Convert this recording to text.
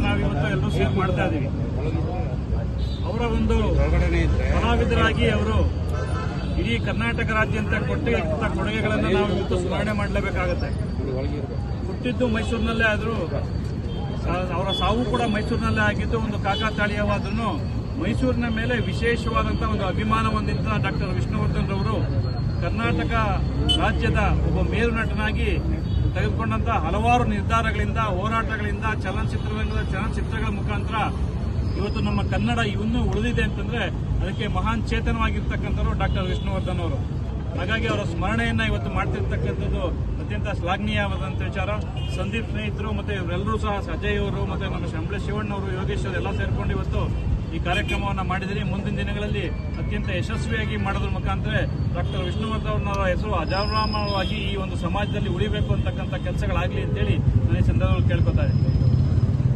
ನಾವು ಇವತ್ತು ಎಲ್ಲರೂ ಸೇರ್ ಮಾಡ್ತಾ ಇದ್ದೀವಿ ಅವರ ಒಂದು ಕಲಾವಿದರಾಗಿ ಅವರು ಇಡೀ ಕರ್ನಾಟಕ ರಾಜ್ಯಂತ ಕೊಟ್ಟಿರುವಂಥ ಕೊಡುಗೆಗಳನ್ನು ನಾವು ಇವತ್ತು ಸ್ಮರಣೆ ಮಾಡಲೇಬೇಕಾಗತ್ತೆ. ಹುಟ್ಟಿದ್ದು ಮೈಸೂರಿನಲ್ಲೇ ಆದರೂ ಅವರ ಸಾವು ಕೂಡ ಮೈಸೂರಿನಲ್ಲೇ ಆಗಿದ್ದು ಒಂದು ಕಾಕಾತಾಳೀಯವಾದ್ರೂ ಮೈಸೂರಿನ ಮೇಲೆ ವಿಶೇಷವಾದಂಥ ಒಂದು ಅಭಿಮಾನ ಹೊಂದಿದ್ದ ಡಾಕ್ಟರ್ ವಿಷ್ಣುವರ್ಧನ್ ರವರು ಕರ್ನಾಟಕ ರಾಜ್ಯದ ಒಬ್ಬ ಮೇರು ನಟನಾಗಿ ತೆಗೆದುಕೊಂಡಂತ ಹಲವಾರು ನಿರ್ಧಾರಗಳಿಂದ, ಹೋರಾಟಗಳಿಂದ, ಚಲನಚಿತ್ರರಂಗದ ಚಲನಚಿತ್ರಗಳ ಮುಖಾಂತರ ಇವತ್ತು ನಮ್ಮ ಕನ್ನಡ ಇವನ್ನೂ ಉಳಿದಿದೆ ಅಂತಂದ್ರೆ ಅದಕ್ಕೆ ಮಹಾನ್ ಚೇತನವಾಗಿರ್ತಕ್ಕಂಥವ್ರು ಡಾಕ್ಟರ್ ವಿಷ್ಣುವರ್ಧನ್ ಅವರು. ಹಾಗಾಗಿ ಅವರ ಸ್ಮರಣೆಯನ್ನ ಇವತ್ತು ಮಾಡ್ತಿರ್ತಕ್ಕಂಥದ್ದು ಅತ್ಯಂತ ಶ್ಲಾಘನೀಯವಾದಂಥ ವಿಚಾರ. ಸಂದೀಪ್ ಸ್ನೇಹಿತರು ಮತ್ತೆ ಇವರೆಲ್ಲರೂ ಸಹ ಸಜಯ್ ಅವರು ಮತ್ತೆ ನಮ್ಮ ಶಂಬಳೆ ಶಿವಣ್ಣ ಅವರು ಎಲ್ಲ ಸೇರ್ಕೊಂಡು ಇವತ್ತು ಈ ಕಾರ್ಯಕ್ರಮವನ್ನು ಮಾಡಿದರೆ ಮುಂದಿನ ದಿನಗಳಲ್ಲಿ ಅತ್ಯಂತ ಯಶಸ್ವಿಯಾಗಿ ಮಾಡೋದ್ರ ಮುಖಾಂತರ ಡಾಕ್ಟರ್ ವಿಷ್ಣುವರ್ಧನ್ ಅವರ ಹೆಸರು ಅಜಾರಾಮವಾಗಿ ಈ ಒಂದು ಸಮಾಜದಲ್ಲಿ ಉಳಿಬೇಕು ಅಂತಕ್ಕಂಥ ಕೆಲಸಗಳಾಗಲಿ ಅಂತೇಳಿ ನಾನು ಈ ಸಂದರ್ಭದಲ್ಲಿ ಕೇಳ್ಕೊತಾ ಇದ್ದೀನಿ